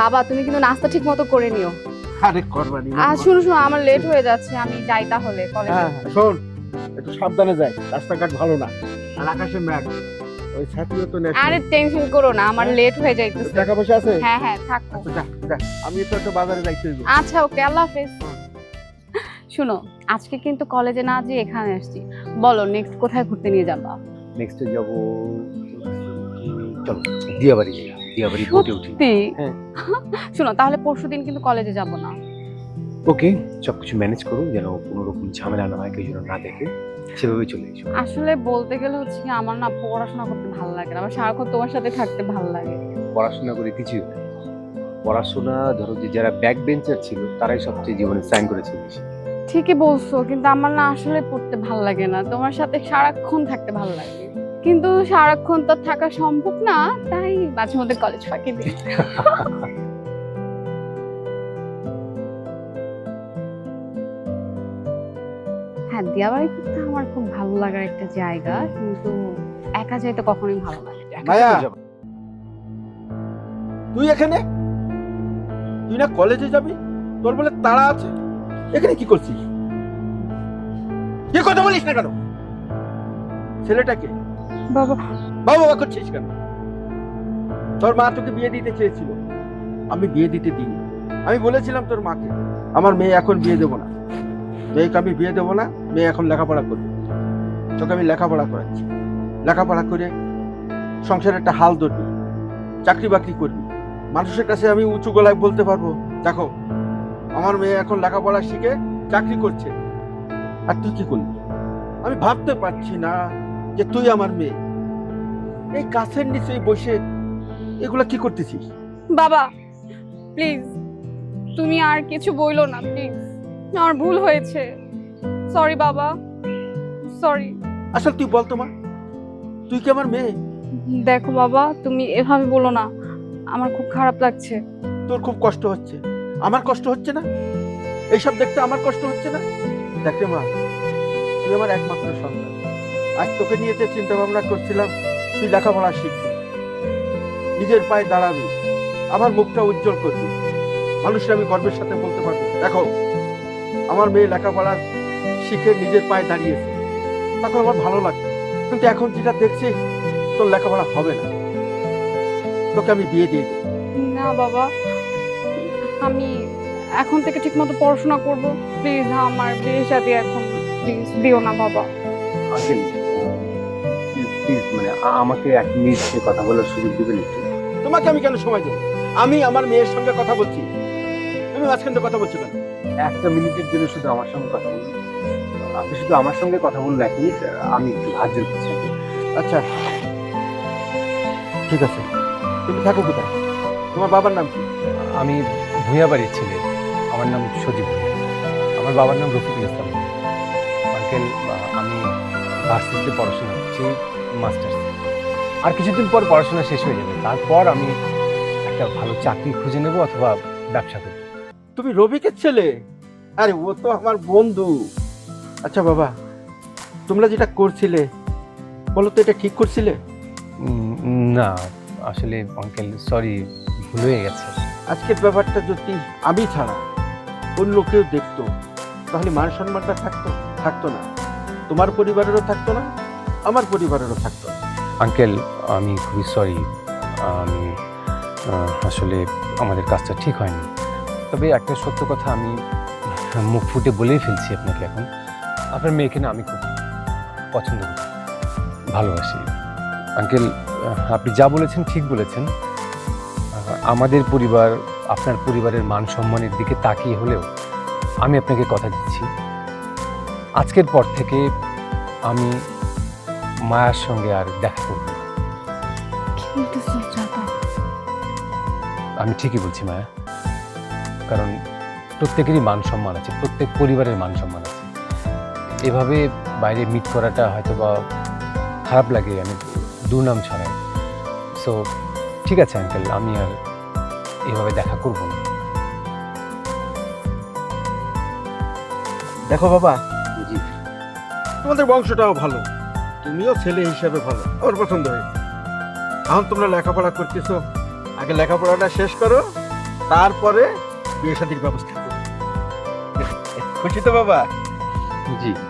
বাবা তুমি কিন্তু নাস্তা ঠিক মতো করে নিও। আরে করবানি আর শুনো শুনো আমার লেট হয়ে যাচ্ছে আমি যাই তাহলে কলেজে হ্যাঁ হ্যাঁ, শোন একটু সাবধানে যাই রাস্তাঘাট ভালো না। আর আকাশে ম্যাঘ ওই ছাতিও তো নেই আরে টেনশন করো না আমার লেট হয়ে যাইতেছে। টাকা পয়সা আছে? হ্যাঁ হ্যাঁ থাকো। আচ্ছা যা যা আমি তো একটা বাজারে যাইতে হইব। আচ্ছা ওকে আল্লাহ হাফেজ। শুনো আজকে কিন্তু কলেজে না যে এখানে আসছি। বলো নেক্সট কোথায় ঘুরতে নিয়ে যাবা? নেক্সটে যাব চলো দিয়াবাড়ি। যাই বোটে উঠি সত্যি? হ্যাঁ। শুনো তাহলে পরশুদিন কিন্তু কলেজে যাব না। ওকে সব কিছু ম্যানেজ করুন যেন কোনো রকম ঝামেলা না হয় কেউ যেন না দেখে সেভাবে চলে এসো। আসলে বলতে গেলে হচ্ছে কি আমার না পড়াশোনা করতে ভালো লাগে না আমার সারাক্ষণ তোমার সাথে থাকতে ভালো লাগে। পড়াশোনা করে কিছুই হয় না। পড়াশোনা ধরো যে যারা ব্যাক বেঞ্চার ছিল তারাই সবচেয়ে জীবনে সাইন করেছে বেশি। ঠিকই বলছো কিন্তু আমার না আসলে পড়তে ভালো লাগে না তোমার সাথে সারাক্ষণ থাকতে ভালো লাগে। কিন্তু সারাক্ষণ তো থাকা সম্ভব না তাই মাঝে মধ্যে কলেজ ফাঁকি দিই। হ্যাঁ দিয়াবাড়ি কিন্তু আমার খুব ভালো লাগার একটা জায়গা কিন্তু একা যাইতে কখনোই ভালো লাগে একা মায়া। তুই এখানে? তুই না কলেজে যাবি? তোর বলে তাড়া আছে। এখানে কি করছিস? কি কথা বলিস না কেন? ছেলেটাকে বাবা। বাবা বাবা করছিস কেন? তোর মা তোকে বিয়ে দিতে চেয়েছিল। আমি বিয়ে দিতে দিই আমি বলেছিলাম তোর মাকে, আমার মেয়ে এখন বিয়ে দেবো না। মেয়েকে আমি বিয়ে দেবো না, মেয়ে এখন লেখাপড়া করবে। তোকে আমি লেখাপড়া করাচ্ছি। লেখাপড়া করে সংসারে একটা হাল ধরবি, চাকরি বাকরি করবি। মানুষের কাছে আমি উঁচু গলায় বলতে পারব, দেখো, আমার মেয়ে এখন লেখাপড়া শিখে চাকরি করছে, আর তুই কি করলি আমি ভাবতে পারছি না যে তুই আমার মেয়ে। এই গাছের নিচে বসে এগুলা কি করতেছিস? বাবা প্লিজ তুমি আর কিছু বইলো না প্লিজ। আমার ভুল হয়েছে। সরি বাবা। সরি আসলে তুই বল মা তুই কি আমার মেয়ে? দেখো বাবা তুমি এভাবে বলো না। আমার খুব খারাপ লাগছে। তোর খুব কষ্ট হচ্ছে। আমার কষ্ট হচ্ছে না? এইসব দেখতে আমার কষ্ট হচ্ছে না? দেখে মা তুই আমার একমাত্র সন্তান। আজ তোকে নিয়ে যে চিন্তা ভাবনা করছিলাম তুই লেখাপড়া শিখবি। নিজের পায়ে দাঁড়াবি আমার মুখটা উজ্জ্বল করবি। মানুষের আমি গর্বের সাথে বলতে পারব। দেখো আমার মেয়ে লেখাপড়া শিখে নিজের পায়ে দাঁড়িয়েছে। তখন আমার ভালো লাগবে কিন্তু এখন যেটা দেখছি তোর লেখাপড়া হবে না। তোকে আমি বিয়ে দিয়ে না বাবা আমি এখন থেকে ঠিকমতো পড়াশোনা করব। প্লিজ আমার বিয়ে শাদী এখন প্লিজ দিও না বাবা। আঙ্কেল প্লিজ মানে আমাকে এক মিনিট কথা বলার সুযোগ দিবেন একটু। তোমাকে আমি কেন সময় দেবো? আমি আমার মেয়ের সঙ্গে কথা বলছি। তুমি মাঝখান থেকে কথা বলছো কেন? একটা মিনিটের জন্য শুধু আমার সঙ্গে কথা বলুন। আপনি শুধু আমার সঙ্গে কথা বলুন এক মিনিট আমি একটু হাত জোর করছি। আচ্ছা ঠিক আছে। তুমি থাকো কোথায়? তোমার বাবার নাম কি? আমি ভূঁয়া বাড়ির ছেলে। আমার নাম সজীব আমার বাবার নাম রফিকুল ইসলাম আঙ্কেল আমি ভার্সিটিতে পড়াশোনা করছি। মাস্টার্স। আর কিছুদিন পর পড়াশোনা শেষ হয়ে যাবে। তারপর আমি একটা ভালো চাকরি খুঁজে নেব অথবা ব্যবসা করব। তুমি রবিকের ছেলে? আরে ও তো আমার বন্ধু। আচ্ছা বাবা তোমরা যেটা করছিলে বলো তো এটা ঠিক করছিলে? না আসলে আঙ্কেল সরি ভুল হয়ে গেছে। আজকের ব্যাপারটা যদি আমি ছাড়া অন্য কেউ দেখতো তাহলে মান সম্মানটা থাকতো থাকতো না। তোমার পরিবারেরও থাকতো না আমার পরিবারেরও থাকতো। আঙ্কেল, আমি খুবই সরি আমি আসলে আমাদের কাজটা ঠিক হয়নি। তবে একটা সত্য কথা আমি মুখ ফুটে বলেই ফেলছি আপনাকে এখন। আপনার মেয়েকে না আমি খুব পছন্দ করি। ভালোবাসি। আঙ্কেল আপনি যা বলেছেন ঠিক বলেছেন। আমাদের পরিবার, আপনার পরিবারের মান সম্মানের দিকে তাকিয়ে হলেও আমি আপনাকে কথা দিচ্ছি। আজকের পর থেকে আমি মায়ার সঙ্গে আর দেখা করব আমি ঠিকই বলছি মায়া। কারণ প্রত্যেকেরই মান সম্মান আছে প্রত্যেক পরিবারের মান সম্মান আছে। এভাবে বাইরে মিট করাটা হয়তো বা খারাপ লাগে আমি দুর্নাম ছড়াই। সো ঠিক আছে আঙ্কেল আমি আর এভাবে দেখা করব না। দেখো বাবা জি। তোমাদের বংশটাও ভালো। তুমিও ছেলে হিসাবে ভালো। আমার পছন্দ হয়েছে। এখন তোমরা লেখাপড়া করতেছ, আগে লেখাপড়াটা শেষ করো, তারপরে বিয়ে শাদির ব্যবস্থা করো। খুশি তো বাবা? জি।